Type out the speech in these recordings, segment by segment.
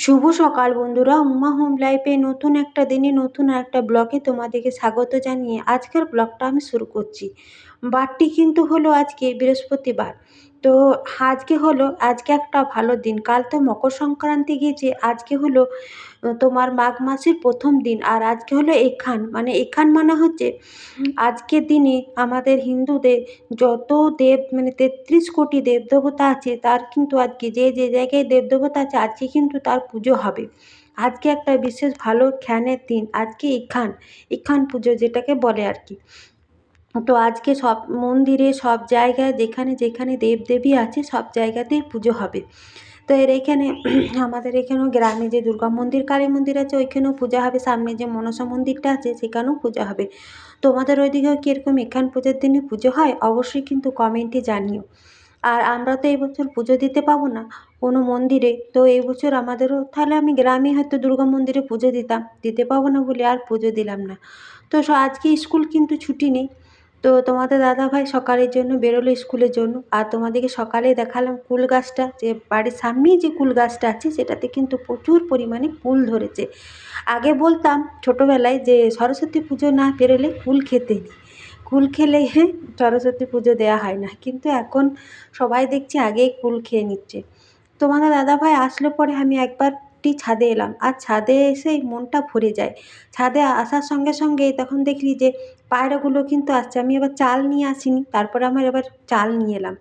শুভ সকাল বন্ধুরা। উমা হোম লাইফে নতুন একটা দিনে, নতুন একটা ব্লগে তোমাদেরকে স্বাগত জানিয়ে আজকের ব্লগটা আমি শুরু করছি। বারটি কিন্তু হলো আজকে বৃহস্পতিবার। তো আজকে হলো, আজকে একটা ভালো দিন। কাল তো মকর সংক্রান্তি গিয়েছে, আজকে হলো তোমার মাঘ মাসের প্রথম দিন। আর আজকে হলো এখান। মানে এখান মানে হচ্ছে আজকের দিনে আমাদের হিন্দুদের যত দেব মানে তেত্রিশ কোটি দেবদেবতা আছে, তার কিন্তু আজকে যে যে জায়গায় দেবদেবতা আছে, আজকে কিন্তু তার পুজো হবে। আজকে একটা বিশেষ ভালো খ্যানের দিন। আজকে ইখান এখান পুজো যেটাকে বলে আর কি। তো আজকে সব মন্দিরে সব জায়গায় যেখানে যেখানে দেবদেবী আছে, সব জায়গাতেই পুজো হবে। তো এর এখানে আমাদের এখানেও গ্রামে যে দুর্গা মন্দির, কালী মন্দির আছে, ওইখানেও পূজা হবে। সামনে যে মনসা মন্দিরটা আছে, সেখানেও পূজা হবে। তোমাদের ওইদিকেও কীরকম এখান পুজোর দিনে পুজো হয়, অবশ্যই কিন্তু কমেন্টে জানিও। আর আমরা তো এবছর পুজো দিতে পাবো না কোনো মন্দিরে। তো এবছর আমাদেরও, তাহলে আমি গ্রামে হয়তো দুর্গা মন্দিরে পুজো দিতাম, দিতে পাবো না বলে আর পুজো দিলাম না। তো আজকে স্কুল কিন্তু ছুটি নেই। তো তোমাদের দাদাভাই সকালের জন্য বেরোলো স্কুলের জন্য। আর তোমাদেরকে সকালে দেখালাম কুল গাছটা, যে বাড়ির সামনেই যে কুল গাছটা আছে, সেটাতে কিন্তু প্রচুর পরিমাণে কুল ধরেছে। আগে বলতাম ছোটোবেলায় যে সরস্বতী পুজো না পেরোলে কুল খেতে নেই। কুল খেলে সরস্বতী পুজো দেওয়া হয় না। কিন্তু এখন সবাই দেখছি আগেই কুল খেয়ে নিচ্ছে। তোমাদের দাদাভাই আসলে পরে আমি একবার টি ছাদে এলাম। আর ছাদে এসেই মনটা ভরে যায়। ছাদে আসার সঙ্গে সঙ্গে তখন দেখলি যে পায়রাগুলো কিন্তু আসছে। আমি আবার চাল নিয়ে আসিনি। তারপরে আমার আবার চাল নিয়ে এলাম।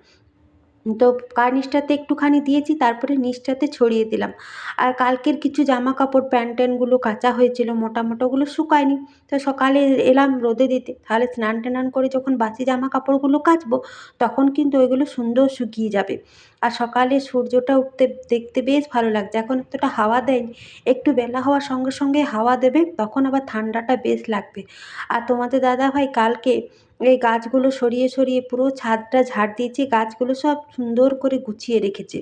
তো কার নিচটাতে একটুখানি দিয়েছি, তারপরে নিচটাতে ছড়িয়ে দিলাম। আর কালকের কিছু জামা কাপড় প্যান্ট ট্যান্টগুলো কাচা হয়েছিল মোটা মোটাগুলো শুকায়নি। তো সকালে এলাম রোদে দিতে। তাহলে স্নান টান করে যখন বাসি জামা কাপড়গুলো কাচবো, তখন কিন্তু ওইগুলো সুন্দর শুকিয়ে যাবে। আর সকালে সূর্যটা উঠতে দেখতে বেশ ভালো লাগছে। এখন এতটা হাওয়া দেয়নি। একটু বেলা হওয়ার সঙ্গে সঙ্গে হাওয়া দেবে, তখন আবার ঠান্ডাটা বেশ লাগবে। আর তোমাদের দাদাভাই কালকে এই গাছগুলো সরিয়ে সরিয়ে পুরো ছাদটা ঝাড় দিয়েছে, গাছগুলো সব সুন্দর করে গুছিয়ে রেখেছে।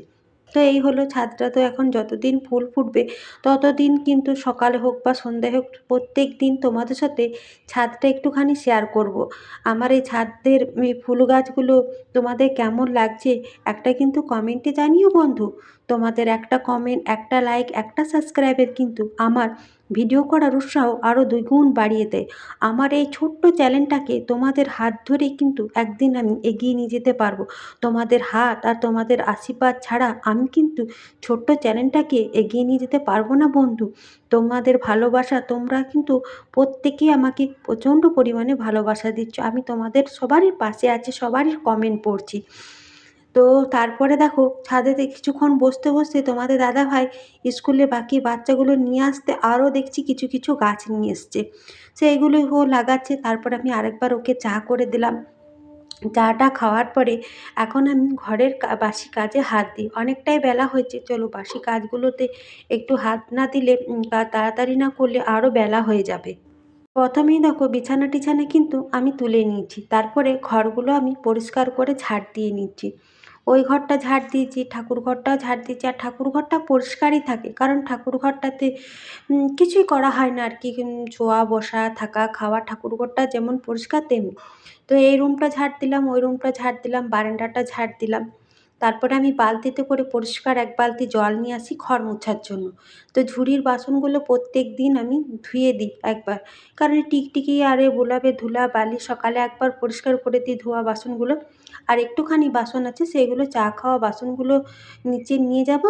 তো এই হলো ছাদটা। তো এখন যতদিন ফুল ফুটবে, ততদিন কিন্তু সকালে হোক বা সন্ধ্যায় হোক, প্রত্যেক দিন তোমাদের সাথে ছাদটা একটুখানি শেয়ার করব। আমার এই ছাদের এই ফুল গাছগুলো তোমাদের কেমন লাগছে, একটা কিন্তু কমেন্টে জানিও বন্ধু। তোমাদের একটা কমেন্ট একটা লাইক একটা সাবস্ক্রাইবের কিন্তু আমার ভিডিও করার উৎসাহ আরও দুইগুণ বাড়িয়ে দেয়। আমার এই ছোট্ট চ্যানেলটাকে তোমাদের হাত ধরেই কিন্তু একদিন আমি এগিয়ে নিয়ে যেতে পারব। তোমাদের হাত আর তোমাদের আশীর্বাদ ছাড়া আমি কিন্তু ছোট্ট চ্যানেলটাকে এগিয়ে নিয়ে যেতে পারব না বন্ধু। তোমাদের ভালোবাসা, তোমরা কিন্তু প্রত্যেকেই আমাকে প্রচণ্ড পরিমাণে ভালোবাসা দিচ্ছ। আমি তোমাদের সবারই পাশে আছি, সবারই কমেন্ট পড়ছি। তো তারপরে দেখো ছাদেতে কিছুক্ষণ বসতে বসতে তোমাদের দাদাভাই স্কুলে বাকি বাচ্চাগুলো নিয়ে আসতে আরও দেখছি কিছু কিছু গাছ নিয়ে এসছে। সেইগুলোই ও লাগাচ্ছে, তারপর আমি আরেকবার ওকে চা করে দিলাম। চাটা খাওয়ার পরে এখন আমি ঘরের বাসি কাজে হাত দিই। অনেকটাই বেলা হয়েছে, চলো বাসি কাজগুলোতে একটু হাত না দিলে বা তাড়াতাড়ি না করলে আরও বেলা হয়ে যাবে। প্রথমেই দেখো বিছানা টিছানা কিন্তু আমি তুলে নিয়েছি, তারপরে ঘরগুলো আমি পরিষ্কার করে ঝাড় দিয়ে নিচ্ছি। ওই ঘরটা ঝাড় দিয়েছি, ঠাকুর ঘরটাও ঝাড় দিয়েছি, আর ঠাকুর ঘরটা পরিষ্কারই থাকে। কারণ ঠাকুর ঘরটাতে কিছুই করা হয় না আর কি শোয়া বসা, থাকা, খাওয়া, ঠাকুর ঘরটা যেমন পরিষ্কার তেমনি। তো এই রুমটা ঝাড় দিলাম, ওই রুমটা ঝাড় দিলাম, বারান্দাটা ঝাড় দিলাম। তারপরে আমি বালতিতে করে পরিষ্কার এক বালতি জল নিয়ে আসি ঘর মোছার জন্য। তো ঝুড়ির বাসনগুলো প্রত্যেক দিন আমি ধুয়ে দিই একবার। কারণ টিকটিকি আর এ ধুলা, বালি সকালে একবার পরিষ্কার করে দিই ধোয়া বাসনগুলো। আর একটুখানি বাসন আছে সেইগুলো চা খাওয়া বাসনগুলো নিচে নিয়ে যাব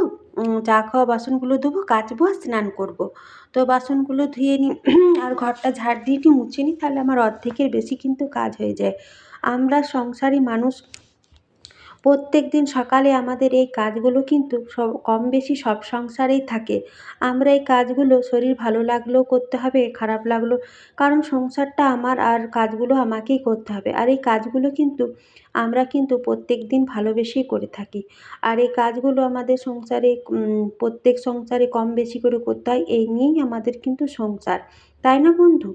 চা খাওয়া বাসনগুলো ধোবো, কাচবো আর স্নান করব। তো বাসনগুলো ধুয়ে নিই, আর ঘরটা ঝাড় দিয়ে একটু মুছে নিই, তাহলে আমার অর্ধেকের বেশি কিন্তু কাজ হয়ে যায়। আমরা সংসারী মানুষ প্রত্যেক দিন সকালে আমাদের এই কাজগুলো কিন্তু সব কম বেশি সব সংসারেই থাকে। আমরা এই কাজগুলো শরীর ভালো লাগলেও করতে হবে, খারাপ লাগল, কারণ সংসারটা আমার আর কাজগুলো আমাকেই করতে হবে। আর এই কাজগুলো কিন্তু আমরা কিন্তু প্রত্যেক দিন ভালোবেসেই করে থাকি। আর এই কাজগুলো আমাদের সংসারে প্রত্যেক সংসারে কম বেশি করে করতে হয়, এই নিয়েই আমাদের কিন্তু সংসার। তাই না বন্ধু?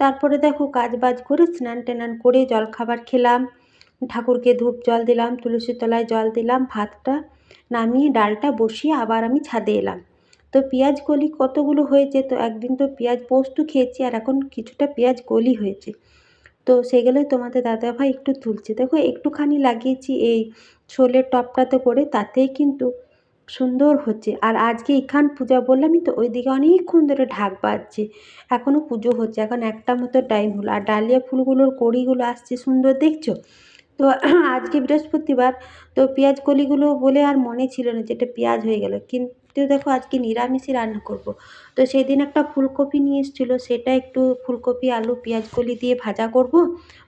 তারপরে দেখো কাজ বাজ করে স্নান টান করে জলখাবার খেলাম। ঠাকুরকে ধূপ জল দিলাম, তুলসীর তলায় জল দিলাম, ভাতটা নামিয়ে ডালটা বসিয়ে আবার আমি ছাদে এলাম। তো পেঁয়াজ কলি কতগুলো হয়েছে? তো একদিন তো পেঁয়াজ পোস্ত খেয়েছি আর এখন কিছুটা পেঁয়াজ কলি হয়েছে। তো সেগুলোই তোমাদের দাদাভাই একটু তুলছে। দেখো একটুখানি লাগিয়েছি এই ছোলের টপটাতে করে, তাতেই কিন্তু সুন্দর হচ্ছে। আর আজকে এখান পূজা বললামই তো, ওইদিকে অনেকক্ষণ ধরে ঢাক বাজছে। এখনও পুজো হচ্ছে, এখন একটা মতো টাইম হলো। আর ডালিয়া ফুলগুলোর কড়িগুলো আসছে সুন্দর, দেখছ? তো আজকে বৃহস্পতিবার, তো পেঁয়াজ কলিগুলো বলে আর মনে ছিল না যে এটা পেঁয়াজ হয়ে গেল। কিন্তু দেখো আজকে নিরামিষই রান্না করব। তো সেই দিন একটা ফুলকপি নিয়ে এসেছিল, সেটা একটু ফুলকপি, আলু, পেঁয়াজ কলি দিয়ে ভাজা করব,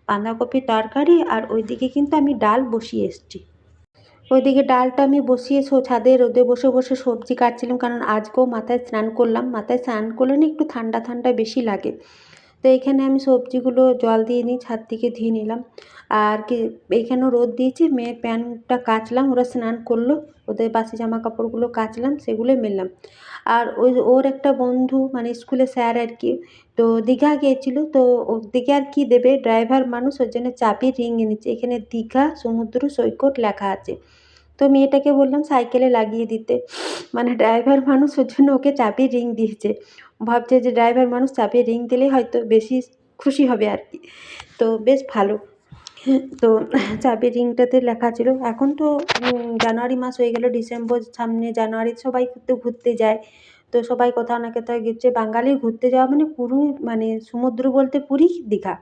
বাঁধাকপির তরকারি আর ওইদিকে কিন্তু আমি ডাল বসিয়ে এসেছি। ওইদিকে ডালটা আমি বসিয়ে ছাদে রোদে বসে বসে সবজি কাটছিলাম, কারণ আজকেও মাথায় স্নান করলাম। মাথায় স্নান করলে না একটু ঠান্ডা ঠান্ডা বেশি লাগে। তো এখানে আমি সবজিগুলো জল দিয়ে নিই, ছাদ থেকে ধুয়ে নিলাম। আর কি এইখানেও রোদ দিয়েছি মেয়ের প্যান্টটা কাচলাম, ওরা স্নান করল, ওদের বাসি জামা কাপড়গুলো কাচলাম, সেগুলো মেললাম। আর ওই ওর একটা বন্ধু মানে স্কুলে স্যার আর কি, তো দীঘা গিয়েছিল, তো দীঘা আর কী দেবে, ড্রাইভার মানুষ, ওর জন্য চাবির রিং এনেছে, এখানে দীঘা, সমুদ্র, সৈকত লেখা আছে। তো মেয়েটাকে বললাম, সাইকেলে লাগিয়ে দিতে। মানে ড্রাইভার মানুষ ওর জন্য ওকে চাবির রিং দিয়েছে। ভাবছে যে ড্রাইভার মানুষ চাবির রিং দিলেই হয়তো বেশি খুশি হবে আর কি। তো বেশ ভালো। তো চাবির রিংটাতে লেখা ছিল, এখন তো জানুয়ারি মাস হয়ে গেল, ডিসেম্বর সামনে জানুয়ারি, সবাই তো ঘুরতে যায়। তো সবাই কোথাও না কোথাও গেছে। বাঙালি ঘুরতে যাওয়া মানে পুরো মানে সমুদ্র বলতে পুরী, দীঘা।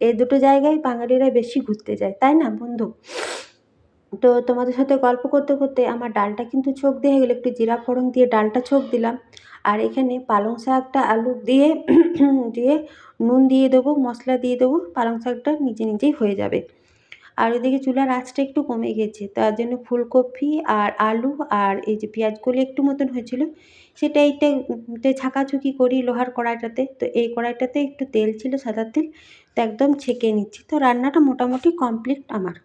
এই দুটো জায়গায় বাঙালিরা বেশি ঘুরতে যায়, তাই না বন্ধু? তো তোমাদের সাথে গল্প করতে করতে আমার ডালটা কিন্তু ছোক দিয়ে গেলো। একটু জিরা ফোড়ন দিয়ে ডালটা ছোক দিলাম। আর এখানে পালং শাকটা আলু দিয়ে দিয়ে নুন দিয়ে দেবো, মশলা দিয়ে দেবো, পালং শাকটা নিজে নিজেই হয়ে যাবে। আর ওইদিকে চুলার আঁচটা একটু কমে গেছে, তার জন্য ফুলকপি আর আলু আর এই যে পেঁয়াজগুলি একটু মতন হয়েছিল, সেটা এইটা ছাঁকাছুকি করি লোহার কড়াইটাতে, তো এই কড়াইটাতে একটু তেল ছিল, সাদা তেল, তো একদম ছেঁকে নিচ্ছি। তো রান্নাটা মোটামুটি কমপ্লিট আমার।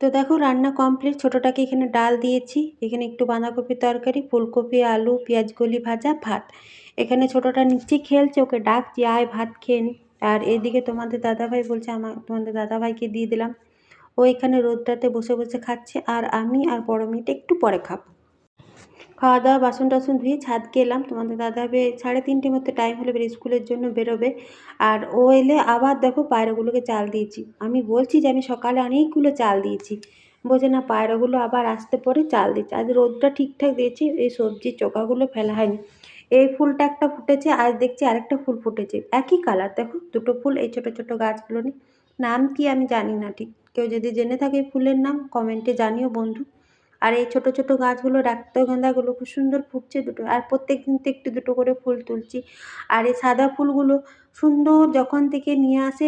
তো দেখো রান্না কমপ্লিট ছোটোটাকে এখানে ডাল দিয়েছি। এখানে একটু বাঁধাকপি তরকারি, ফুলকপি, আলু, পেঁয়াজকলি ভাজা, ভাত। এখানে ছোটোটা নিচে খেলছে, ওকে ডাকছি, আয় ভাত খেয়ে আর এদিকে তোমাদের দাদাভাই বলছে, আমার, তোমাদের দাদাভাইকে দিয়ে দিলাম। ও এখানে রোদটাতে বসে বসে খাচ্ছে, আর আমি আর বড় মেয়েটা একটু পরে খাব। খাওয়া দাওয়া বাসন টাসন ধুয়ে ছাদকে এলাম তোমাদের দাদা ভাই সাড়ে তিনটে মতো টাইম হলে বের, স্কুলের জন্য বেরোবে। আর ও এলে আবার দেখো পায়রাগুলোকে চাল দিয়েছি। আমি বলছি যে আমি সকালে অনেকগুলো চাল দিয়েছি। বোঝে না, পায়রাগুলো আবার আসতে পরে চাল দিচ্ছে। আজ রোদটা ঠিকঠাক দিয়েছি, এই সবজির চোকাগুলো ফেলা হয়নি। এই ফুলটা একটা ফুটেছে, আজ দেখছি আরেকটা ফুল ফুটেছে। একই কালার দেখো দুটো ফুল, এই ছোটো ছোটো গাছগুলো নিয়ে। নাম কি আমি জানি না ঠিক। কেউ যদি জেনে থাকে ফুলের নাম কমেন্টে জানিও বন্ধু। আর এই ছোট ছোট গাছগুলো রক্তগন্ধাগুলো খুব সুন্দর ফুটছে দুটো, আর প্রত্যেক দিন তো একটু, দুটো করে ফুল তুলছি। আর এই সাদা ফুলগুলো সুন্দর যখন থেকে নিয়ে আসে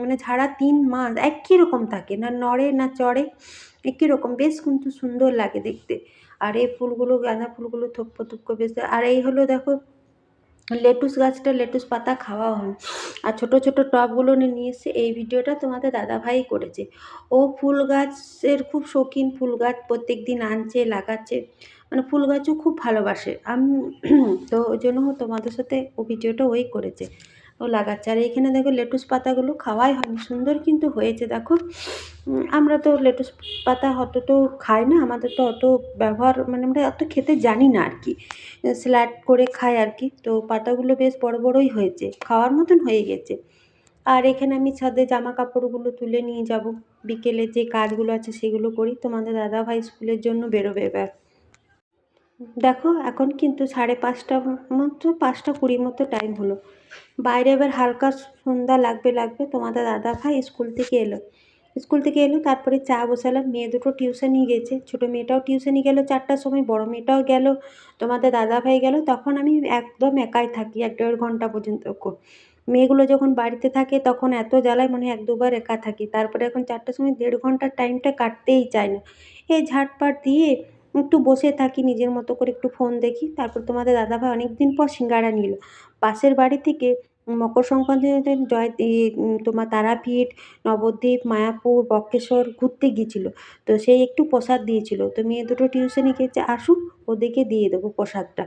মানে ঝাড়া তিন মাস, একই রকম থাকে, না নড়ে, না চড়ে, একই রকম, বেশ কিন্তু সুন্দর লাগে দেখতে। আর এই ফুলগুলো, গাঁদা ফুলগুলো থোপ্পো থোপ্পো বেশ, আর এই হলো দেখো লেটুস গাছটা, লেটুস পাতা খাওয়া হয় আর ছোটো ছোটো টবগুলো নিয়ে এসে এই ভিডিওটা তোমাদের দাদাভাই করেছে। ও ফুল গাছের খুব শৌখিন ফুল গাছ প্রত্যেক দিন আনছে, লাগাচ্ছে। মানে ফুল গাছও খুব ভালোবাসে। আমি তো ওই জন্য তোমাদের সাথে ও ভিডিওটা ওই করেছে। ও লাগাচ্ছে। আর এইখানে দেখো লেটুস পাতাগুলো খাওয়াই হয়নি। সুন্দর কিন্তু হয়েছে, দেখো। আমরা তো লেটুস পাতা অত তো খাই না। আমাদের তো অত ব্যবহার মানে আমরা অত খেতে জানি না আর কি। স্যালাড করে খাই আর কি। তো পাতাগুলো বেশ বড় বড়ই হয়েছে, খাওয়ার মতন হয়ে গেছে। আর এখানে আমি ছাদে জামা কাপড়গুলো তুলে নিয়ে যাব। বিকেলে যে কাজগুলো আছে সেগুলো করি। তোমাদের দাদাভাই স্কুলের জন্য বেরোবে এবার। দেখো, এখন কিন্তু সাড়ে পাঁচটা মতো, পাঁচটা কুড়ি মতো টাইম হলো। বাইরে এবার হালকা সন্ধ্যা লাগবে লাগবে, তোমাদের দাদা ভাই স্কুল থেকে এলো। স্কুল থেকে এলো, তারপরে চা বসালাম। মেয়ে দুটো টিউশনই গেছে। ছোটো মেয়েটাও টিউশনি গেল চারটার সময়, বড় মেয়েটাও গেল। তোমাদের দাদা ভাই গেল। তখন আমি একদম একাই থাকি, এক দেড় ঘণ্টা পর্যন্ত মেয়েগুলো যখন বাড়িতে থাকে, তখন এত জ্বালায় মনে এক দুবার একা থাকি। তারপরে এখন চারটার সময় দেড় ঘণ্টার টাইমটা কাটতেই চায় না। এই ঝাটপাট দিয়ে একটু বসে থাকি, নিজের মতো করে একটু ফোন দেখি। তারপর তোমাদের দাদাভাই অনেক দিন পর সিঙ্গারা নিল। পাশের বাড়ি থেকে মকর সংক্রান্তিতে জয় তোমার তারাপীঠ, নবদ্বীপ, মায়াপুর, বক্রেশ্বর ঘুরতে গিয়েছিল। তো সেই একটু প্রসাদ দিয়েছিল। তো মেয়ে দুটো টিউশনে গেছে আসুক, ওদেরকে দিয়ে দেবো প্রসাদটা।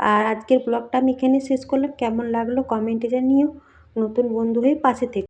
আর আজকের ব্লগটা আমি এখানে শেষ করলাম। কেমন লাগল কমেন্টে জানিও। নতুন বন্ধু হয়ে পাশে থেকে।